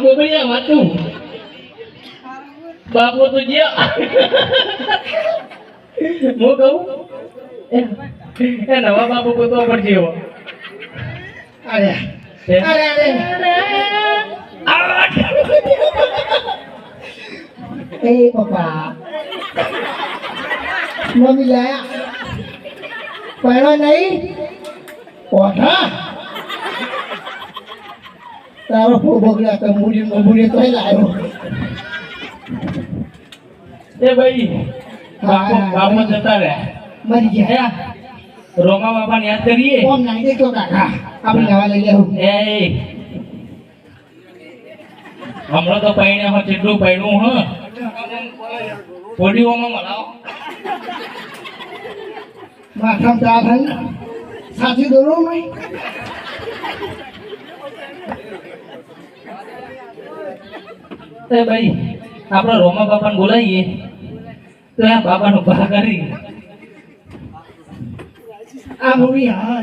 ગોબડિયા વાતું બાપો તો ગયા હું કહું એ નવા બાપુ ગોતવા પડશે એવો અરે અરે અરે એ પપ્પા મમ્મી લાયા પહેણો નહીં ઓઠા તારો ફો બગડ્યા તો મૂડી મૂડી તો લાવ્યો એ ભાઈ બાપુ બાપુ જતા રહે મરી ગયા. રોમા બાપાને યાદ કરીએ? કોમ નાઈ દે તો કાકા આપણે નવા લઈ લેવું. એ હમણાં તો પૈણે હો કેટલું પૈણું હ. પોડીઓમાં મળાવો માથામાં ચા થાય સાચી દોરો મેં એ ભાઈ? આપણે રોમા બાપાને બોલાવીએ. તો આ નો ભાગ કરી આ મૂવી હા